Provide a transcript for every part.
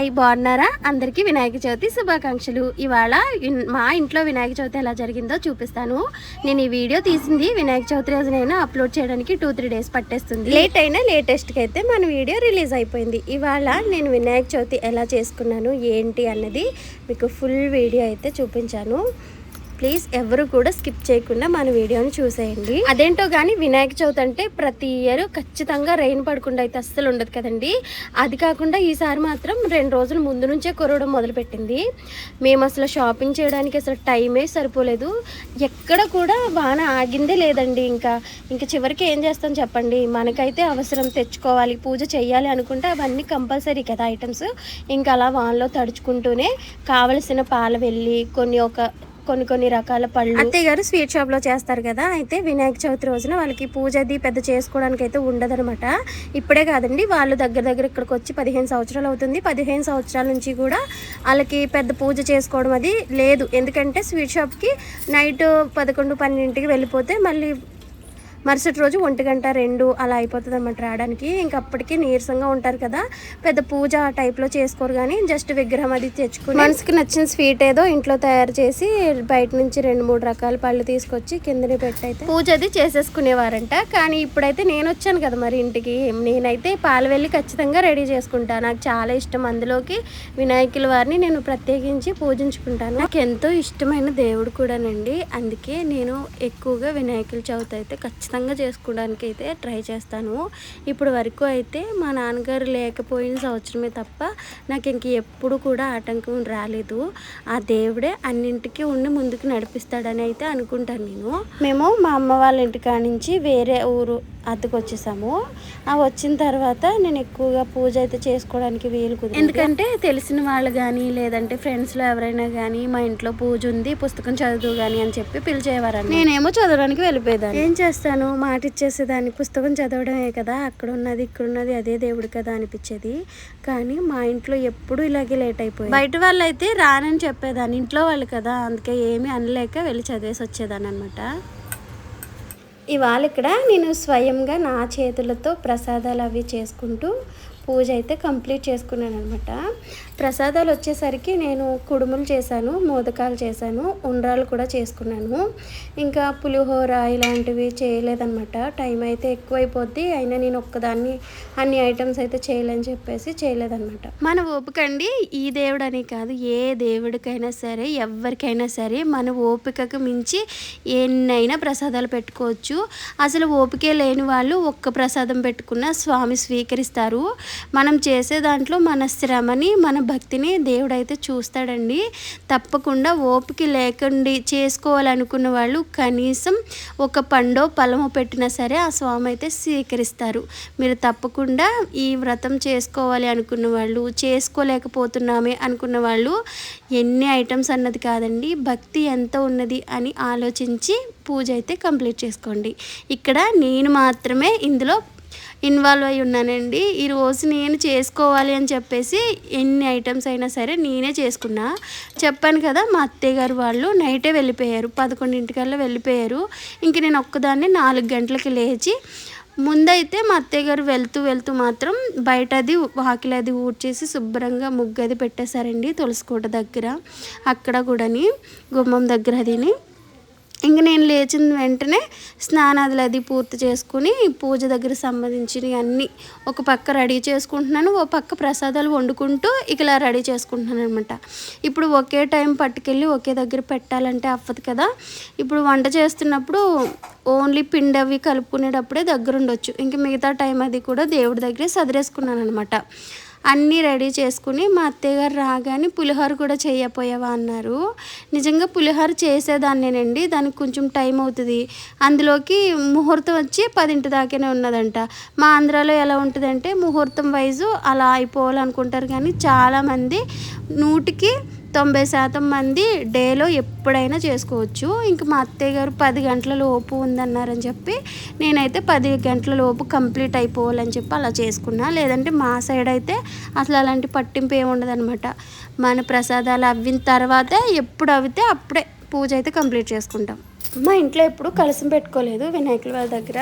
Hi బాగున్నారా? అందరికీ వినాయక చవితి శుభాకాంక్షలు. ఇవాళ మా ఇంట్లో వినాయక చవితి ఎలా జరిగిందో చూపిస్తాను. నేను ఈ వీడియో తీసింది వినాయక చవితి రోజునైనా అప్లోడ్ చేయడానికి టూ త్రీ డేస్ పట్టేస్తుంది. లేట్ అయినా లేటెస్ట్కి అయితే మన వీడియో రిలీజ్ అయిపోయింది. ఇవాళ నేను వినాయక చవితి ఎలా చేసుకున్నాను ఏంటి అన్నది మీకు ఫుల్ వీడియో అయితే చూపించాను. ప్లీజ్ ఎవరు కూడా స్కిప్ చేయకుండా మన వీడియోని చూసేయండి. అదేంటో కానీ వినాయక చవితి అంటే ప్రతి ఇయర్ ఖచ్చితంగా రెయిన్ పడకుండా అయితే అస్సలు ఉండదు కదండి. అది కాకుండా ఈసారి మాత్రం రెండు రోజుల ముందు నుంచే కురవడం మొదలుపెట్టింది. మేము అసలు షాపింగ్ చేయడానికి అసలు టైమే సరిపోలేదు. ఎక్కడ కూడా వాన ఆగిందే లేదండి ఇంకా. ఇంకా చివరికి ఏం చేస్తాం చెప్పండి? మనకైతే అవసరం తెచ్చుకోవాలి పూజ చేయాలి అనుకుంటే అవన్నీ కంపల్సరీ కదా ఐటమ్స్ ఇంకా అలా వానలో తడుచుకుంటూనే కావలసిన పాల వెళ్ళి కొన్ని ఒక కొన్ని కొన్ని రకాల పళ్ళు. అత్తయ్య గారు స్వీట్ షాప్లో చేస్తారు కదా అయితే వినాయక చవితి రోజున వాళ్ళకి పూజ అది పెద్ద చేసుకోవడానికి అయితే ఉండదనమాట ఇప్పుడే కాదండి వాళ్ళు దగ్గర దగ్గర ఇక్కడికి వచ్చి పదిహేను సంవత్సరాలు అవుతుంది. పదిహేను సంవత్సరాల నుంచి కూడా వాళ్ళకి పెద్ద పూజ చేసుకోవడం అది లేదు. ఎందుకంటే స్వీట్ షాప్కి నైట్ పదకొండు పన్నెండింటికి వెళ్ళిపోతే మళ్ళీ మరుసటి రోజు ఒంటి గంట రెండు అలా అయిపోతుంది అనమాట రావడానికి. ఇంక అప్పటికి నీరసంగా ఉంటారు కదా. పెద్ద పూజ ఆ టైప్లో చేసుకోరు కానీ జస్ట్ విగ్రహం అది తెచ్చుకుని మనసుకి నచ్చిన స్వీట్ ఏదో ఇంట్లో తయారు చేసి బయట నుంచి రెండు మూడు రకాల పళ్ళు తీసుకొచ్చి కిందనే పెట్టయితే పూజ అది చేసేసుకునేవారంట. కానీ ఇప్పుడైతే నేను వచ్చాను కదా మరి ఇంటికి. నేనైతే పాలు వెళ్ళి ఖచ్చితంగా రెడీ చేసుకుంటా. నాకు చాలా ఇష్టం. అందులోకి వినాయకుల వారిని నేను ప్రత్యేకించి పూజించుకుంటాను. నాకు ఎంతో ఇష్టమైన దేవుడు కూడానండి. అందుకే నేను ఎక్కువగా వినాయకుల చవితి అయితే ఖచ్చితంగా చేసుకోవడానికి అయితే ట్రై చేస్తాను. ఇప్పుడు వరకు అయితే మా నాన్నగారు లేకపోయిన సంవత్సరమే తప్ప నాకు ఇంక ఎప్పుడు కూడా ఆటంకం రాలేదు. ఆ దేవుడే అన్నింటికి ఉండి ముందుకు నడిపిస్తాడని అయితే అనుకుంటాను నేను. మేము మా అమ్మ వాళ్ళ ఇంటికాడ నుంచి వేరే ఊరు అద్దెకు వచ్చేసాము. ఆ వచ్చిన తర్వాత నేను ఎక్కువగా పూజ అయితే చేసుకోవడానికి వీలు కుదిరింది. ఎందుకంటే తెలిసిన వాళ్ళు కానీ లేదంటే ఫ్రెండ్స్లో ఎవరైనా కానీ మా ఇంట్లో పూజ ఉంది పుస్తకం చదువు కానీ అని చెప్పి పిలిచేవారని నేనేమో చదవడానికి వెళ్ళిపోయేదాన్ని. ఏం చేస్తాను? మాట ఇచ్చేసేదాన్ని పుస్తకం చదవడమే కదా అక్కడ ఉన్నది ఇక్కడ ఉన్నది అదే దేవుడు కదా అనిపించేది. కానీ మా ఇంట్లో ఎప్పుడు ఇలాగే లేట్ అయిపోయింది. బయట వాళ్ళు అయితే రానని చెప్పేదాన్ని. ఇంట్లో వాళ్ళు కదా అందుకే ఏమీ అనలేక వెళ్ళి చదివేసి వచ్చేదాన్ని అనమాట ఇవాళ ఇక్కడ నేను స్వయంగా నా చేతులతో ప్రసాదాలు అవి చేసుకుంటూ పూజ అయితే కంప్లీట్ చేసుకున్నాను అనమాట ప్రసాదాలు వచ్చేసరికి నేను కుడుములు చేశాను మోదకాలు చేశాను ఉండ్రాలు కూడా చేసుకున్నాను. ఇంకా పులిహోర ఇలాంటివి చేయలేదన్నమాట. టైం అయితే ఎక్కువైపోద్ది అయినా నేను ఒక్కదాన్ని అన్ని ఐటమ్స్ అయితే చేయలేని చెప్పేసి చేయలేదన్నమాట. మన ఓపికండి ఈ దేవుడు అని కాదు ఏ దేవుడికైనా సరే ఎవరికైనా సరే మన ఓపికకు మించి ఎన్నైనా ప్రసాదాలు పెట్టుకోవచ్చు. అసలు ఓపికే లేని వాళ్ళు ఒక్క ప్రసాదం పెట్టుకున్న స్వామి స్వీకరిస్తారు. మనం చేసే దాంట్లో మన శ్రమని మన భక్తిని దేవుడైతే చూస్తాడండి. తప్పకుండా ఓపిక లేకండి చేసుకోవాలనుకున్న వాళ్ళు కనీసం ఒక పండో పలమో పెట్టినా సరే ఆ స్వామి అయితే స్వీకరిస్తారు. మీరు తప్పకుండా ఈ వ్రతం చేసుకోవాలి అనుకున్న వాళ్ళు చేసుకోలేకపోతున్నామే అనుకున్న వాళ్ళు ఎన్ని ఐటమ్స్ అన్నది కాదండి భక్తి ఎంత ఉన్నది అని ఆలోచించి పూజ అయితే కంప్లీట్ చేసుకోండి. ఇక్కడ నేను మాత్రమే ఇందులో ఇన్వాల్వ్ అయి ఉన్నానండి. ఈరోజు నేను చేసుకోవాలి అని చెప్పేసి ఎన్ని ఐటమ్స్ అయినా సరే నేనే చేసుకున్నా. చెప్పాను కదా మా అత్తయ్య గారు వాళ్ళు నైటే వెళ్ళిపోయారు. పదకొండింటికల్లా వెళ్ళిపోయారు. ఇంక నేను ఒక్కదాన్ని నాలుగు గంటలకి లేచి ముందైతే మా అత్తయ్య గారు వెళ్తూ వెళ్తూ మాత్రం బయట అది వాకిలి అది ఊడ్చేసి శుభ్రంగా ముగ్గు అది పెట్టేశారండి తులసికోట దగ్గర. అక్కడ కూడాని గుమ్మం దగ్గర అదిని. ఇంక నేను లేచిన వెంటనే స్నానాదులు అది పూర్తి చేసుకుని పూజ దగ్గర సంబంధించినవి అన్నీ ఒక పక్క రెడీ చేసుకుంటున్నాను ఓ పక్క ప్రసాదాలు వండుకుంటూ ఇక ఇలా రెడీ చేసుకుంటున్నాను అనమాట ఇప్పుడు ఒకే టైం పట్టుకెళ్ళి ఒకే దగ్గర పెట్టాలంటే అవ్వదు కదా. ఇప్పుడు వంట చేస్తున్నప్పుడు ఓన్లీ పిండి అవి కలుపుకునేటప్పుడే దగ్గరుండొచ్చు. ఇంక మిగతా టైం అది కూడా దేవుడి దగ్గరే సదిరేసుకున్నాను అనమాట అన్నీ రెడీ చేసుకుని మా అత్తయ్యగారు రాగానే పులిహోర కూడా చేయపోయావా అన్నారు. నిజంగా పులిహోర చేసేదాన్నేనండి దానికి కొంచెం టైం అవుతుంది. అందులోకి ముహూర్తం వచ్చి పదింటి దాకానే ఉన్నదంట. మా ఆంధ్రాలో ఎలా ఉంటుందంటే ముహూర్తం వైజు అలా అయిపోవాలనుకుంటారు కానీ చాలామంది నూటికి తొంభై శాతం మంది డేలో ఎప్పుడైనా చేసుకోవచ్చు. ఇంక మా అత్తయ్య గారు పది గంటల లోపు ఉందన్నారని చెప్పి నేనైతే పది గంటల లోపు కంప్లీట్ అయిపోవాలని చెప్పి అలా చేసుకున్నా. లేదంటే మా సైడ్ అయితే అసలు అలాంటి పట్టింపు ఏముండదనమాట మన ప్రసాదాలు అవ్విన తర్వాతే ఎప్పుడు అవితే అప్పుడే పూజ అయితే కంప్లీట్ చేసుకుంటాం. మా ఇంట్లో ఎప్పుడు కలసం పెట్టుకోలేదు వినాయకుల వాళ్ళ దగ్గర.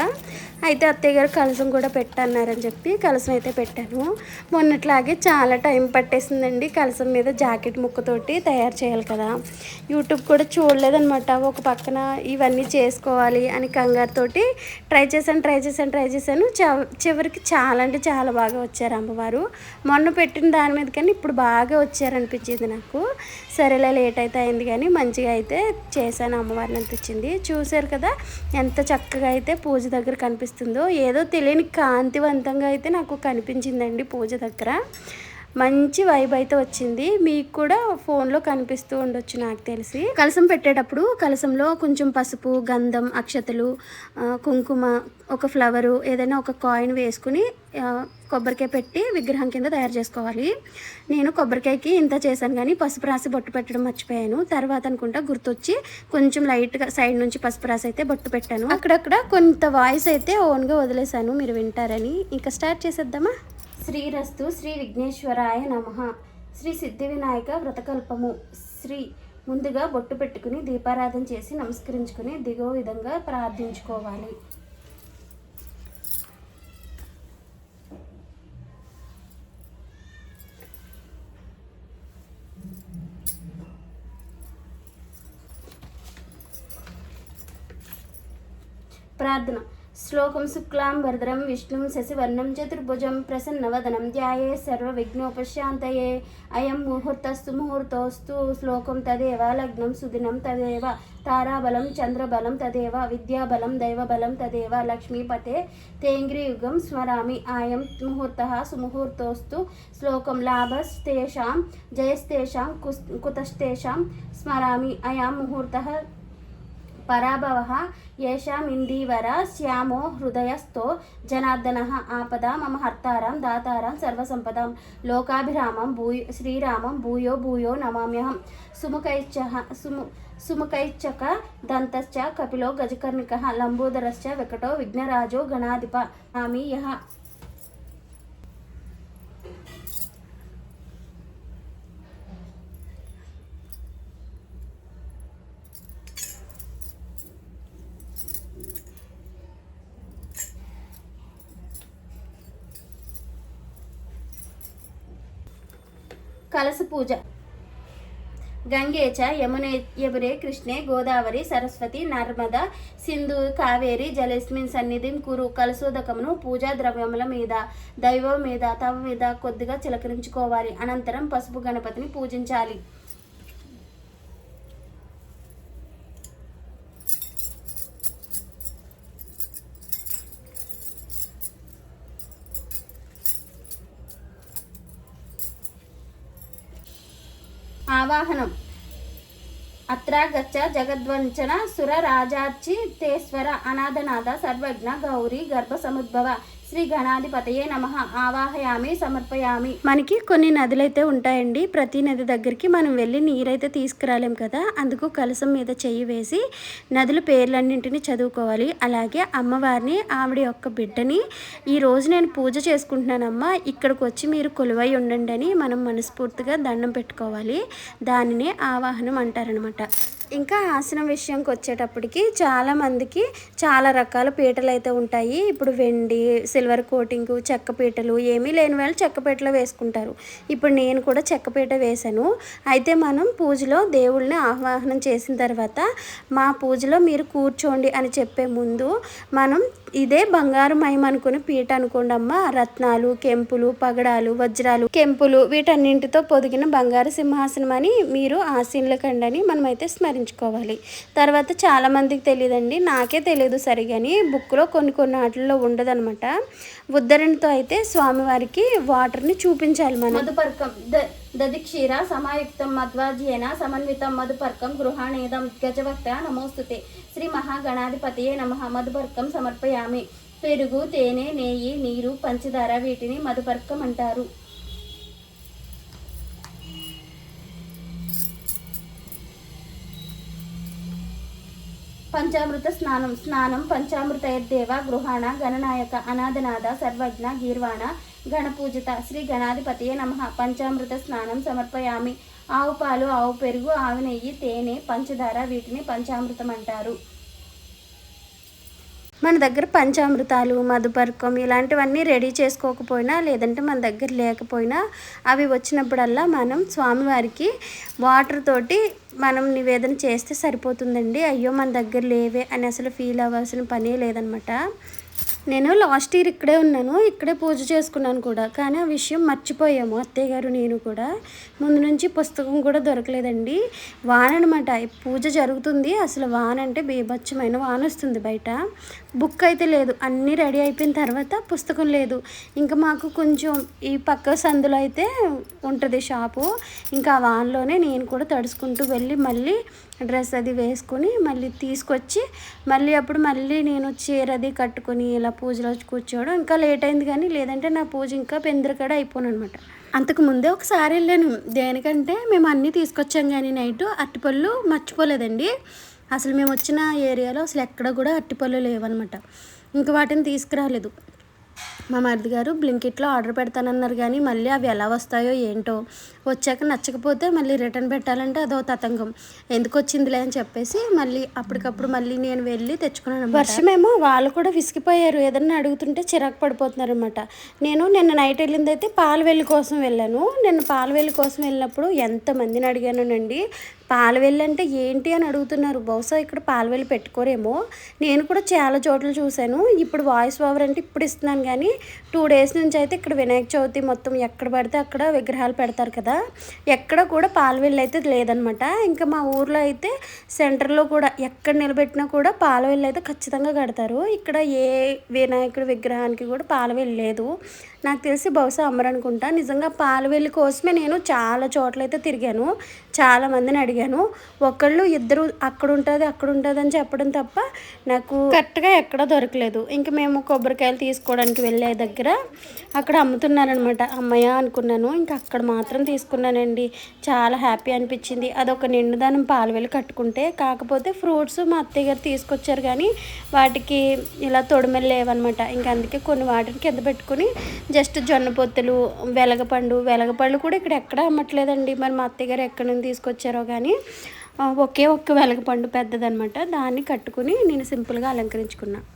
అయితే అత్తయ్య గారు కలసం కూడా పెట్టన్నారని చెప్పి కలసం అయితే పెట్టాను మొన్నట్లాగే చాలా టైం పట్టేసిందండి కలసం మీద జాకెట్ ముక్కతోటి తయారు చేయాలి కదా. యూట్యూబ్ కూడా చూడలేదనమాట ఒక పక్కన ఇవన్నీ చేసుకోవాలి అని కంగారుతోటి ట్రై చేశాను ట్రై చేశాను ట్రై చేశాను. చివరికి చాలా అంటే చాలా బాగా వచ్చారు అమ్మవారు. మొన్న పెట్టిన దాని మీద కానీ ఇప్పుడు బాగా వచ్చారనిపించింది నాకు. సరేలే లేట్ అయితే అయింది కానీ మంచిగా అయితే చేశాను అమ్మవారిని అనిపించింది. చూశారు కదా? ఎంత చక్కగా అయితే పూజ దగ్గర కనిపిస్తుందో. ఏదో తెలియని కాంతివంతంగా అయితే నాకు కనిపించిందండి పూజ దగ్గర. మంచి వైబ్ అయితే వచ్చింది. మీకు కూడా ఫోన్లో కనిపిస్తూ ఉండొచ్చు నాకు తెలిసి. కలసం పెట్టేటప్పుడు కలసంలో కొంచెం పసుపు గంధం అక్షతలు కుంకుమ ఒక ఫ్లవరు ఏదైనా ఒక కాయిన్ వేసుకుని కొబ్బరికాయ పెట్టి విగ్రహం కింద తయారు చేసుకోవాలి. నేను కొబ్బరికాయకి ఇంత చేశాను కానీ పసుపు రాసి బొట్టు పెట్టడం మర్చిపోయాను. తర్వాత అనుకుంటా గుర్తొచ్చి కొంచెం లైట్గా సైడ్ నుంచి పసుపు రాసి అయితే బొట్టు పెట్టాను. అక్కడక్కడ కొంత వాయిస్ అయితే ఓన్గా వదిలేశాను. మీరు వింటారని. ఇంకా స్టార్ట్ చేసేద్దామా? శ్రీరస్తు శ్రీ విఘ్నేశ్వరాయ నమ. శ్రీ సిద్ధి వినాయక వ్రతకల్పము. శ్రీ ముందుగా బొట్టు పెట్టుకుని దీపారాధన చేసి నమస్కరించుకుని దిగో విధంగా ప్రార్థించుకోవాలి. ప్రార్థన. శ్లోకం శుక్లాం వరదరం విష్ణుం శశివర్ణం చతుర్భుజం ప్రసన్నవదనం ధ్యాయే సర్వ విఘ్నోపశాంతయే అయం ముహూర్తస్తు ముహూర్తోస్తు శ్లోకం తదేవ లగ్నం సుదినం తదేవ తారాబలం చంద్రబలం తదేవ విద్యాబలం దైవబలం తదేవ లక్ష్మీపతే తేంగ్రియుగం స్మరామి. ఆయం ముహూర్త సుముహూర్తోస్తు శ్లోకం లాభస్తేషాం జయస్తేషాం కుస్ కుతస్తేషాం స్మరామి. అయం ముహూర్త పరాభవ ఏషామిందీవర శ్యామో హృదయస్థో జనార్దన ఆపద మమ హర్తారం దాతారం సర్వసంపదాం. లోకాభిరామం భూయో శ్రీరామం భూయో భూయో నమామ్యహం. సుముఖైచ్చ సుము సుముఖైచ్చక దంతశ్చ కపిలో గజకర్ణిక లంబోదరశ్చ వెకటో విఘ్నరాజో గణాధిప ఆమి కలస పూజ. గంగే చ యమునే యమునే కృష్ణే గోదావరి సరస్వతి నర్మద సింధు కావేరి జలస్మిన్ సన్నిధిం కురు కలసోదకమును పూజా ద్రవ్యముల మీద దైవం మీద తవ మీద కొద్దిగా చిలకరించుకోవాలి. అనంతరం పసుపు గణపతిని పూజించాలి. ఆవాహనం. అత్ర గచ్చ జగద్వంచన సుర రాజార్చి తేశ్వర అనాథనాథ సర్వజ్ఞ గౌరీ గర్భ సముద్భవ శ్రీ గణాధిపతయే నమ. ఆవాహయామి సమర్పయామి. మనకి కొన్ని నదులైతే ఉంటాయండి. ప్రతి నది దగ్గరికి మనం వెళ్ళి నీరైతే తీసుకురాలేం కదా. అందుకు కలసం మీద చెయ్యి వేసి నదుల పేర్లన్నింటినీ చదువుకోవాలి. అలాగే అమ్మవారిని ఆవిడ యొక్క బిడ్డని ఈరోజు నేను పూజ చేసుకుంటున్నానమ్మా. ఇక్కడికి వచ్చి మీరు కొలువై ఉండండి అని మనం మనస్ఫూర్తిగా దండం పెట్టుకోవాలి. దానినే ఆవాహనం అంటారనమాట ఇంకా ఆసనం విషయంకి వచ్చేటప్పటికి చాలామందికి చాలా రకాల పీటలు అయితే ఉంటాయి. ఇప్పుడు వెండి సిల్వర్ కోటింగ్ చెక్క పీటలు ఏమీ లేని వాళ్ళు చెక్క పీటలు వేసుకుంటారు. ఇప్పుడు నేను కూడా చెక్క పీట వేశాను. అయితే మనం పూజలో దేవుళ్ళని ఆహ్వానం చేసిన తర్వాత మా పూజలో మీరు కూర్చోండి అని చెప్పే ముందు మనం ఇదే బంగారు మయం అనుకుని పీట అనుకోండి అమ్మ రత్నాలు కెంపులు పగడాలు వజ్రాలు కెంపులు వీటన్నింటితో పొదిగిన బంగారు సింహాసనం అని మీరు ఆశీనులకండి అని మనమైతే స్మరించుకోవాలి. తర్వాత చాలా మందికి తెలియదండి నాకే తెలియదు సరిగాని బుక్లో కొన్ని కొన్ని వాటిల్లో ఉండదనమాట ఉద్ధరణతో అయితే స్వామివారికి వాటర్ని చూపించాలి మనం. మధుపర్కం. దదిక్షీర సమాయుక్తం మధ్వాజ్యేన సమన్వితం మధుపర్కం గృహాణేదం గజవక్త నమోస్తుతే. శ్రీ మహాగణాధిపతియే నమ. మధుపర్కం సమర్పయామి. పెరుగు తేనె నెయ్యి నీరు పంచదార వీటిని మధుపర్కం అంటారు. పంచామృత స్నానం. స్నానం పంచామృతయద్దేవ గృహాణ గణనాయక అనాథనాథ సర్వజ్ఞ గీర్వాణ గణపూజిత శ్రీ గణాధిపతియే నమ. పంచామృత స్నానం సమర్పయామి. ఆవు పాలు ఆవు పెరుగు ఆవు నెయ్యి తేనె పంచదార వీటిని పంచామృతం అంటారు. మన దగ్గర పంచామృతాలు మధుపర్కం ఇలాంటివన్నీ రెడీ చేసుకోకపోయినా లేదంటే మన దగ్గర లేకపోయినా అవి వచ్చినప్పుడల్లా మనం స్వామివారికి వాటర్ తోటి మనం నివేదన చేస్తే సరిపోతుందండి. అయ్యో మన దగ్గర లేవే అని అసలు ఫీల్ అవ్వాల్సిన పనే లేదనమాట. నేను లాస్ట్ ఇయర్ ఇక్కడే ఉన్నాను ఇక్కడే పూజ చేసుకున్నాను కూడా. కానీ ఆ విషయం మర్చిపోయాము. అత్తయ్య గారు నేను కూడా. ముందు నుంచి పుస్తకం కూడా దొరకలేదండి. వాన అనమాట పూజ జరుగుతుంది. అసలు వాన అంటే బీభత్సమైన వాన వస్తుంది బయట. బుక్ అయితే లేదు. అన్నీ రెడీ అయిపోయిన తర్వాత పుస్తకం లేదు. ఇంకా మాకు కొంచెం ఈ పక్క సందులో అయితే ఉంటుంది షాపు. ఇంకా ఆ వాన్లోనే నేను కూడా తడుచుకుంటూ వెళ్ళి మళ్ళీ డ్రెస్ అది వేసుకొని మళ్ళీ తీసుకొచ్చి మళ్ళీ అప్పుడు మళ్ళీ నేను చీర అది కట్టుకొని ఇలా పూజలో కూర్చోవడం ఇంకా లేట్ అయింది కానీ లేదంటే నా పూజ ఇంకా పెందరకడ అయిపోను అనమాట అంతకు ముందే ఒకసారి వెళ్ళాను. దేనికంటే మేము అన్నీ తీసుకొచ్చాం కానీ నైట్ అట్టిపళ్ళు మర్చిపోలేదండి. అసలు మేము వచ్చిన ఏరియాలో అసలు ఎక్కడ కూడా అరటిపళ్ళు లేవన్నమాట. ఇంక వాటిని తీసుకురాలేదు. మా మరిది గారు బ్లింకిట్లో ఆర్డర్ పెడతానన్నారు కానీ మళ్ళీ అవి ఎలా వస్తాయో ఏంటో వచ్చాక నచ్చకపోతే మళ్ళీ రిటర్న్ పెట్టాలంటే అదో తతంగం. ఎందుకు వచ్చిందిలే అని చెప్పేసి మళ్ళీ అప్పటికప్పుడు మళ్ళీ నేను వెళ్ళి తెచ్చుకున్నాను వర్షమేమో వాళ్ళు కూడా విసిగిపోయారు. ఏదన్నా అడుగుతుంటే చిరాకు పడిపోతున్నారు అనమాట నేను నిన్న నైట్ వెళ్ళింది అయితే పాలవెల్లి కోసం వెళ్ళాను. నిన్న పాలవెల్లి కోసం వెళ్ళినప్పుడు ఎంతమందిని అడిగానునండి. పాలవెల్లి అంటే ఏంటి అని అడుగుతున్నారు. బహుశా ఇక్కడ పాలవెల్లి పెట్టుకోరేమో. నేను కూడా చాలా చోట్ల చూశాను. ఇప్పుడు వాయిస్ ఓవర్ అంటే ఇప్పుడు ఇస్తున్నాను కానీ టూ డేస్ నుంచి అయితే ఇక్కడ వినాయక చవితి మొత్తం ఎక్కడ పడితే అక్కడ విగ్రహాలు పెడతారు కదా. ఎక్కడ కూడా పాలవెల్లి అయితే లేదనమాట ఇంకా మా ఊర్లో అయితే సెంటర్లో కూడా ఎక్కడ నిలబెట్టినా కూడా పాలవెల్లు అయితే ఖచ్చితంగా కడతారు. ఇక్కడ ఏ వినాయకుడి విగ్రహానికి కూడా పాలవెల్లి లేదు. నాకు తెలిసి బహుశా అమ్మరనుకుంటా నిజంగా పాలవెల్లి కోసమే నేను చాలా చోట్ల అయితే తిరిగాను. చాలా మందిని అడిగాను. ఒకళ్ళు ఇద్దరు అక్కడ ఉంటుంది అక్కడ ఉంటుంది అని చెప్పడం తప్ప నాకు కరెక్ట్గా ఎక్కడ దొరకలేదు. ఇంక మేము కొబ్బరికాయలు తీసుకోవడానికి వెళ్ళే దగ్గర అక్కడ అమ్ముతున్నారనమాట అమ్మయ్య అనుకున్నాను. ఇంకా అక్కడ మాత్రం తీసుకున్నానండి. చాలా హ్యాపీ అనిపించింది. అదొక నిండుదానం వెళ్ళి కట్టుకుంటే కాకపోతే ఫ్రూట్స్ మా అత్తయ్య గారు తీసుకొచ్చారు కానీ వాటికి ఇలా తొడిమెలు లేవన్నమాట. ఇంకా అందుకే కొన్ని వాటిని కింద పెట్టుకుని జస్ట్ జొన్న పొత్తులు వెలగపండు వెలగపళ్ళు కూడా ఇక్కడ ఎక్కడ అమ్మట్లేదండి. మరి మా అత్తయ్య గారు ఎక్కడి నుంచి తీసుకొచ్చారో కానీ ఒకే ఒక్క వెలగపండు పెద్దదనమాట దాన్ని కట్టుకుని నేను సింపుల్గా అలంకరించుకున్నాను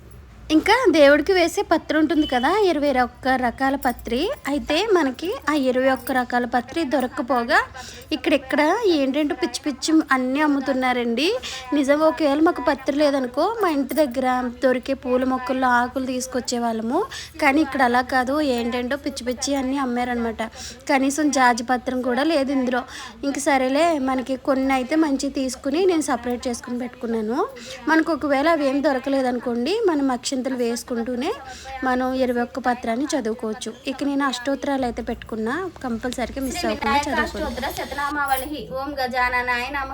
ఇంకా దేవుడికి వేసే పత్రి ఉంటుంది కదా ఇరవై ఒక్క రకాల పత్రి. అయితే మనకి ఆ ఇరవై ఒక్క రకాల పత్రి దొరక్కపోగా ఇక్కడెక్కడ ఏంటంటే పిచ్చి పిచ్చి అన్నీ అమ్ముతున్నారండి. నిజంగా ఒకవేళ మాకు పత్రి లేదనుకో మా ఇంటి దగ్గర దొరికే పూల మొక్కల్లో ఆకులు తీసుకొచ్చే వాళ్ళము. కానీ ఇక్కడ అలా కాదు ఏంటంటో పిచ్చి పిచ్చి అన్నీ అమ్మారనమాట కనీసం జాజి పత్రం కూడా లేదు ఇందులో. ఇంక సరేలే మనకి కొన్ని అయితే మంచి తీసుకుని నేను సపరేట్ చేసుకుని పెట్టుకున్నాను. మనకు ఒకవేళ అవి ఏం దొరకలేదనుకోండి మనం అక్షంతలు వేసుకుంటూనే మనం ఇరవై ఒక్క పత్రాన్ని చదువుకోవచ్చు. ఇక నేను అష్టోత్తరాలు అయితే పెట్టుకున్నా కంపల్సరీగా మిస్ అవ్వకుండా చదువుకోవచ్చు శతనామావళి ఓం గజాననాయ నమ.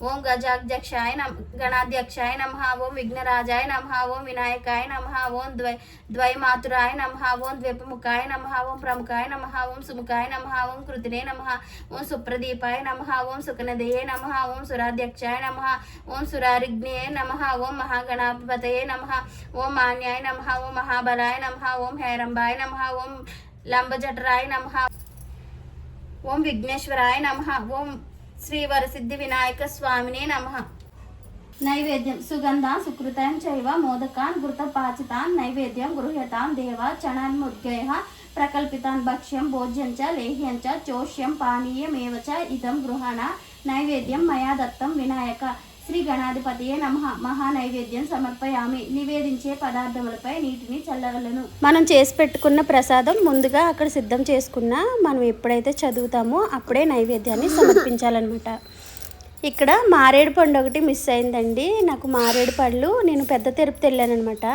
ఓం గజాధ్యక్షాయ నమ గణాధ్యక్షాయ నమ ఓం విఘ్నరాజాయ నమ ఓం వినాయకాయ నమ ఓం ద్వై ద్వైమాతురాయ నమ ఓం ద్వీపముఖాయ నమ ఓం ప్రముఖాయ నమ ఓం సుముఖాయ నమ ఓం కృతినే నమ ఓం సుప్రదీపాయ నమ ఓం సుకనదయే నమ ఓం సురాధ్యక్షాయ నమ ఓం సురారిగ్నే నమ ఓం మహాగణాధిపతయే నమ ఓం మాన్యాయ నమ ఓం మహాబలాయ నమ ఓం హేరంబాయ నమ ఓం లంబజఠరాయ నమ ఓం విఘ్నేశ్వరాయ నమ ఓం శ్రీ వరసిద్ధి వినాయక స్వామినే నమ. నైవేద్యం సుగంధాన్ సుకృతం చైవ మోదకాన్ ఘృతపాచితాన్ నైవేద్యం గృహ్యతాం దేవ చణాన్ముద్గయ ప్రకల్పితాన్ భక్ష్యం భోజ్యం చ లేహ్యం చ చోష్యం పానీయమేవ చ ఇదం గృహణ నైవేద్యం మయా దత్తం వినాయక శ్రీ గణాధిపతియే నమ. మహా నైవేద్యం సమర్పయామి. నివేదించే పదార్థములపై నీటిని చల్లవలను. మనం చేసి పెట్టుకున్న ప్రసాదం ముందుగా అక్కడ సిద్ధం చేసుకున్న మనం ఎప్పుడైతే చదువుతామో అప్పుడే నైవేద్యాన్ని సమర్పించాలన్నమాట. ఇక్కడ మారేడు పండు ఒకటి మిస్ అయిందండి. నాకు మారేడు పళ్ళు నేను పెద్ద తిరుపతి వెళ్ళానమాట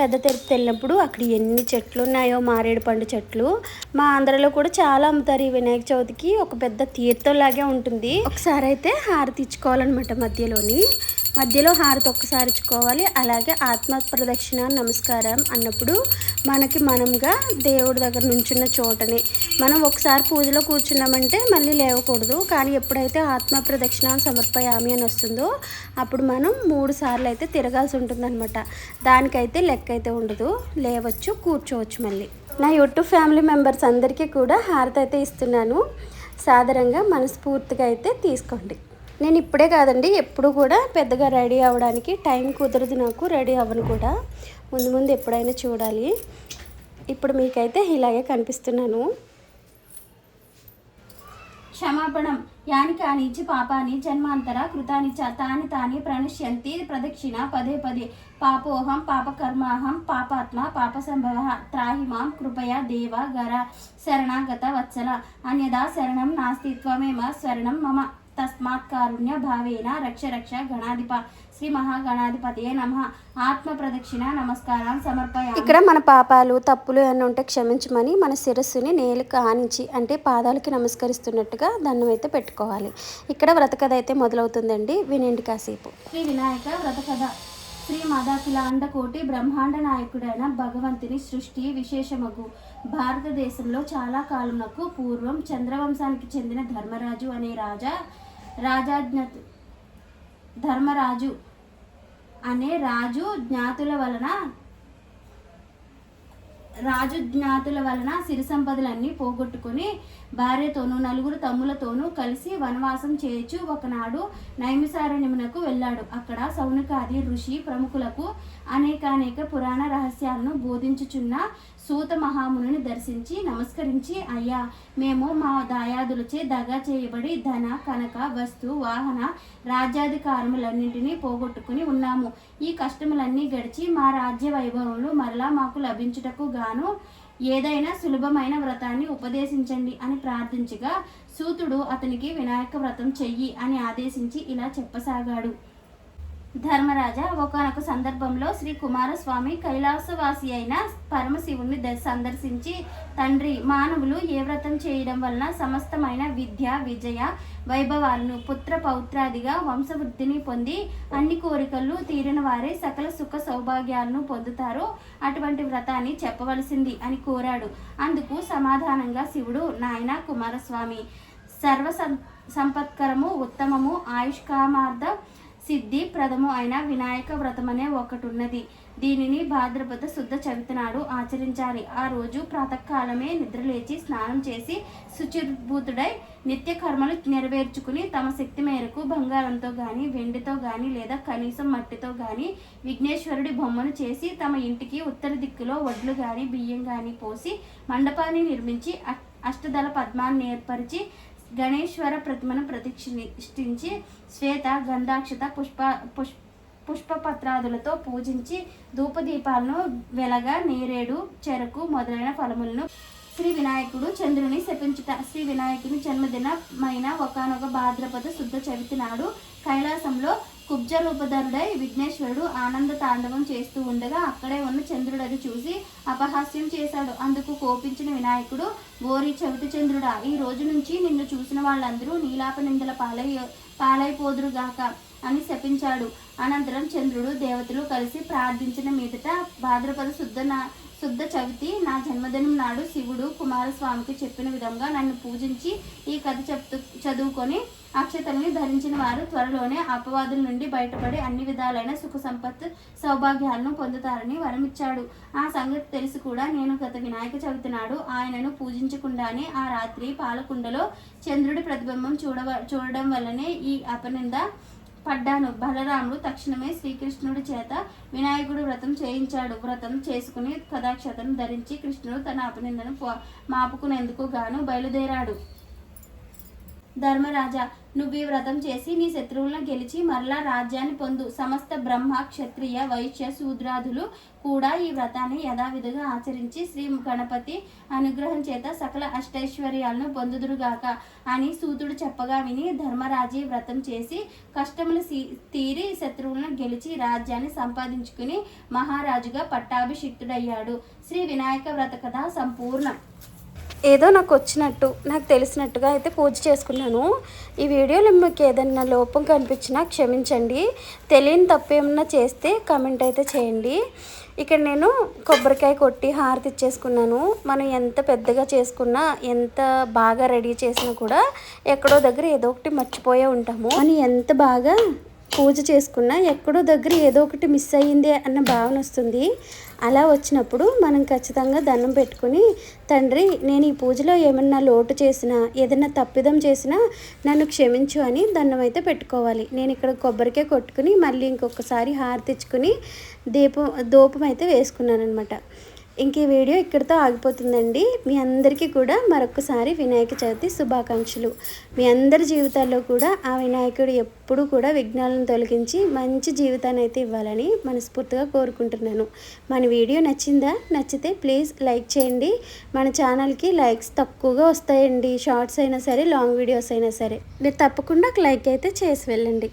పెద్ద తిరుపతి వెళ్ళినప్పుడు అక్కడ ఎన్ని చెట్లు ఉన్నాయో మారేడు పండు చెట్లు మా ఆంధ్రలో కూడా చాలా అమ్ముతారు ఈ వినాయక చవితికి. ఒక పెద్ద తీర్థంలాగే ఉంటుంది. ఒకసారి అయితే హారతి ఇచ్చుకోవాలన్నమాట మధ్యలోని. మధ్యలో హారతి ఒక్కసారి ఇచ్చుకోవాలి. అలాగే ఆత్మ ప్రదక్షిణ నమస్కారం అన్నప్పుడు మనకి మనంగా దేవుడి దగ్గర నుంచున్న చోటని. మనం ఒకసారి పూజలో కూర్చున్నామంటే మళ్ళీ లేవకూడదు. కానీ ఎప్పుడైతే ఆత్మ ప్రదక్షిణ సమర్పయామి అని వస్తుందో అప్పుడు మనం మూడు సార్లు అయితే తిరగాల్సి ఉంటుందన్నమాట. దానికైతే లెక్క అయితే ఉండదు. లేవచ్చు కూర్చోవచ్చు మళ్ళీ. నా యూట్యూబ్ ఫ్యామిలీ మెంబర్స్ అందరికీ కూడా హారతి అయితే ఇస్తున్నాను. సాధారణంగా మనస్ఫూర్తిగా అయితే తీసుకోండి. నేను ఇప్పుడే కాదండి ఎప్పుడు కూడా పెద్దగా రెడీ అవ్వడానికి టైం కుదరదు నాకు రెడీ అవ్వను కూడా. ముందు ముందు ఎప్పుడైనా చూడాలి. ఇప్పుడు మీకైతే ఇలాగే కనిపిస్తున్నాను. క్షమాపణం. యాని కానిచి పాపాని జన్మాంతర కృతాని చ తాని తాని ప్రణశ్యంతి ప్రదక్షిణ పదే పదే. పాపోహం పాపకర్మాహం పాపాత్మ పాప సంభవ త్రాహిమాం కృపయా దేవ గర శరణాగత వత్సల. అన్యదా శరణం నాస్తి త్వమేమ శరణం మమ. తస్మాత్ కారుణ్య భావేన రక్ష రక్ష గణాధిప శ్రీ మహాగణాధిపతియే నమ. ఆత్మ ప్రదక్షిణ నమస్కారం సమర్పయ ఇక్కడ మన పాపాలు తప్పులు ఏమైనా ఉంటే క్షమించమని మన శిరస్సుని నేలకు ఆనించి అంటే పాదాలకి నమస్కరిస్తున్నట్టుగా దండం అయితే పెట్టుకోవాలి. ఇక్కడ వ్రతకథ అయితే మొదలవుతుందండి. వినండి కాసేపు. శ్రీ వినాయక వ్రతకథ. శ్రీ మదాఖిలాండ కోటి బ్రహ్మాండ నాయకుడైన భగవంతుని సృష్టి విశేషమగు. భారతదేశంలో చాలా కాలమునకు పూర్వం చంద్రవంశానికి చెందిన ధర్మరాజు అనే రాజా రాజాజ్ఞ ధర్మరాజు అనే రాజు జ్ఞాతుల వలన రాజు జ్ఞాతుల వలన సిరి సంపదలన్నీ పోగొట్టుకుని భార్యతోనూ నలుగురు తమ్ములతోనూ కలిసి వనవాసం చేయొచ్చు ఒకనాడు నైమిసారణ్యమునకు వెళ్ళాడు. అక్కడ సౌనకాది ఋషి ప్రముఖులకు అనేకానేక పురాణ రహస్యాలను బోధించుచున్న సూత మహామునిని దర్శించి నమస్కరించి అయ్యా మేము మా దాయాదులచే దగా చేయబడి ధన కనక వస్తు వాహన రాజ్యాధికారములన్నింటినీ పోగొట్టుకుని ఉన్నాము. ఈ కష్టములన్నీ గడిచి మా రాజ్య వైభవములు మరలా మాకు లభించుటకు గాను ఏదైనా సులభమైన వ్రతాన్ని ఉపదేశించండి అని ప్రార్థించగా సూతుడు అతనికి వినాయక వ్రతం చెయ్యి అని ఆదేశించి ఇలా చెప్పసాగాడు. ధర్మరాజా ఒకనొక సందర్భంలో శ్రీ కుమారస్వామి కైలాసవాసి అయిన పరమశివుణ్ణి ద- సందర్శించి తండ్రి మానవులు ఏ వ్రతం చేయడం వలన సమస్తమైన విద్య విజయ వైభవాలను పుత్ర పౌత్రాదిగా వంశవృద్ధిని పొంది అన్ని కోరికలు తీరిన వారే సకల సుఖ సౌభాగ్యాలను పొందుతారో అటువంటి వ్రతాన్ని చెప్పవలసింది అని కోరాడు. అందుకు సమాధానంగా శివుడు నాయన కుమారస్వామి సర్వ సంపత్కరము ఉత్తమము ఆయుష్కామార్థ సిద్ధి ప్రథము అయిన వినాయక వ్రతమనే ఒకటి ఉన్నది దీనిని భాద్రపద శుద్ధ చవితినాడు ఆచరించాలి. ఆ రోజు ప్రాతకాలమే నిద్రలేచి స్నానం చేసి శుచిర్భూతుడై నిత్య కర్మలు నెరవేర్చుకుని తమ శక్తి మేరకు బంగారంతో గాని వెండితో గాని లేదా కనీసం మట్టితో గాని విఘ్నేశ్వరుడి బొమ్మను చేసి తమ ఇంటికి ఉత్తర దిక్కులో వడ్లు గాని బియ్యం గాని పోసి మండపాన్ని నిర్మించి అ- అష్టదళ పద్మాన్ని ఏర్పరిచి గణేశ్వర ప్రతిమను ప్రతిష్ఠించి శ్వేత గంధాక్షత పుష్ప పుష్ప పుష్పపత్రాదులతో పూజించి ధూపదీపాలను వెలగ నేరేడు చెరకు మొదలైన ఫలములను శ్రీ వినాయకుడు చంద్రుని శపించుట శ్రీ వినాయకుని జన్మదినమైన ఒకనొక భాద్రపద శుద్ధ చవితి నాడు కైలాసంలో కుబ్జ రూపధరుడై విఘ్నేశ్వరుడు ఆనంద తాండవం చేస్తూ ఉండగా అక్కడే ఉన్న చంద్రుడు అది చూసి అపహాస్యం చేశాడు. అందుకు కోపించిన వినాయకుడు గోరి చవితి చంద్రుడా ఈ రోజు నుంచి నిన్ను చూసిన వాళ్ళందరూ నీలాప నిందల పాలై పాలైపోదురుగాక అని శపించాడు. అనంతరం చంద్రుడు దేవతలు కలిసి ప్రార్థించిన మీదట భాద్రపద శుద్ధ నా శుద్ధ చవితి నా జన్మదినం నాడు శివుడు కుమారస్వామికి చెప్పిన విధంగా నన్ను పూజించి ఈ కథ చెప్తూ చదువుకొని అక్షతల్ని ధరించిన వారు త్వరలోనే అపవాదుల నుండి బయటపడి అన్ని విధాలైన సుఖ సంపత్ సౌభాగ్యాలను పొందుతారని వరమిచ్చాడు ఆ సంగతి తెలిసి కూడా నేను గత వినాయక చవితి నాడు ఆయనను పూజించకుండానే ఆ రాత్రి పాలకుండలో చంద్రుడి ప్రతిబింబం చూడవ చూడడం వల్లనే ఈ అపనింద పడ్డాను. బలరాముడు తక్షణమే శ్రీకృష్ణుడి చేత వినాయకుడు వ్రతం చేయించాడు. వ్రతం చేసుకుని కథాక్షతను ధరించి కృష్ణుడు తన అపనిందను మాపుకునేందుకు గాను బయలుదేరాడు. ధర్మరాజా నువ్వు ఈ వ్రతం చేసి నీ శత్రువులను గెలిచి మరలా రాజ్యాన్ని పొందు. సమస్త బ్రహ్మ క్షత్రియ వైశ్య శూద్రాదులు కూడా ఈ వ్రతాన్ని యథావిధిగా ఆచరించి శ్రీ గణపతి అనుగ్రహం చేత సకల అష్టైశ్వర్యాలను పొందుదురుగాక అని సూతుడు చెప్పగా విని ధర్మరాజీ వ్రతం చేసి కష్టములు తీరి శత్రువులను గెలిచి రాజ్యాన్ని సంపాదించుకుని మహారాజుగా పట్టాభిషిక్తుడయ్యాడు. శ్రీ వినాయక వ్రత కథ సంపూర్ణం. ఏదో నాకు వచ్చినట్టు నాకు తెలిసినట్టుగా అయితే పూజ చేసుకున్నాను. ఈ వీడియోలో మీకు ఏదైనా లోపం కనిపించినా క్షమించండి. తెలియని తప్పు ఏమన్నా చేస్తే కమెంట్ అయితే చేయండి. ఇక్కడ నేను కొబ్బరికాయ కొట్టి హారతి ఇచ్చేసుకున్నాను. మనం ఎంత పెద్దగా చేసుకున్నా ఎంత బాగా రెడీ చేసినా కూడా ఎక్కడో దగ్గర ఏదో ఒకటి మర్చిపోయే ఉంటాము. అని ఎంత బాగా పూజ చేసుకున్నా ఎక్కడో దగ్గర ఏదో ఒకటి మిస్ అయ్యింది అన్న భావన వస్తుంది. అలా వచ్చినప్పుడు మనం ఖచ్చితంగా దండం పెట్టుకుని తండ్రి నేను ఈ పూజలో ఏమన్నా లోటు చేసినా ఏదైనా తప్పిదం చేసినా నన్ను క్షమించు అని దండం అయితే పెట్టుకోవాలి. నేను ఇక్కడ కొబ్బరికాయ కొట్టుకుని మళ్ళీ ఇంకొకసారి హారతిచ్చుకుని దీపం దూపం అయితే వేసుకున్నాను అనమాట ఇంక ఈ వీడియో ఇక్కడితో ఆగిపోతుందండి. మీ అందరికీ కూడా మరొకసారి వినాయక చవితి శుభాకాంక్షలు. మీ అందరి జీవితాల్లో కూడా ఆ వినాయకుడు ఎప్పుడూ కూడా విఘ్నాలను తొలగించి మంచి జీవితాన్ని అయితే ఇవ్వాలని మనస్ఫూర్తిగా కోరుకుంటున్నాను. మన వీడియో నచ్చిందా? నచ్చితే ప్లీజ్ లైక్ చేయండి. మన ఛానల్కి లైక్స్ తక్కువగా వస్తాయండి. షార్ట్స్ అయినా సరే లాంగ్ వీడియోస్ అయినా సరే. మీరు తప్పకుండా ఒక లైక్ అయితే చేసి వెళ్ళండి.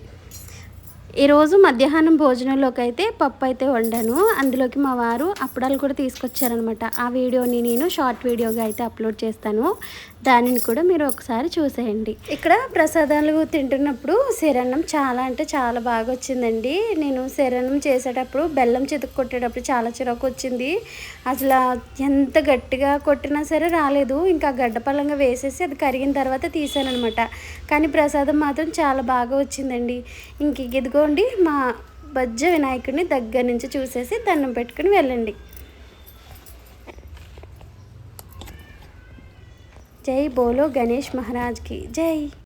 ఈరోజు మధ్యాహ్నం భోజనంలోకి అయితే పప్పు అయితే వండాను. అందులోకి మా వారు అప్పడాలు కూడా తీసుకొచ్చారనమాట ఆ వీడియోని నేను షార్ట్ వీడియోగా అయితే అప్లోడ్ చేస్తాను. దానిని కూడా మీరు ఒకసారి చూసేయండి. ఇక్కడ ప్రసాదాలు తింటున్నప్పుడు శరణం చాలా అంటే చాలా బాగా వచ్చిందండి. నేను శరణం చేసేటప్పుడు బెల్లం చితుకు కొట్టేటప్పుడు చాలా చిరాకు వచ్చింది. అసలు ఎంత గట్టిగా కొట్టినా సరే రాలేదు. ఇంకా గడ్డపల్లంగా వేసేసి అది కరిగిన తర్వాత తీసాను అనమాట కానీ ప్రసాదం మాత్రం చాలా బాగా వచ్చిందండి. ఇంక ఇదిగోండి మా బజ్జ వినాయకుడిని దగ్గర నుంచి చూసేసి దండం పెట్టుకుని వెళ్ళండి. జై బోలో గణేష్ మహారాజ్కి. జై.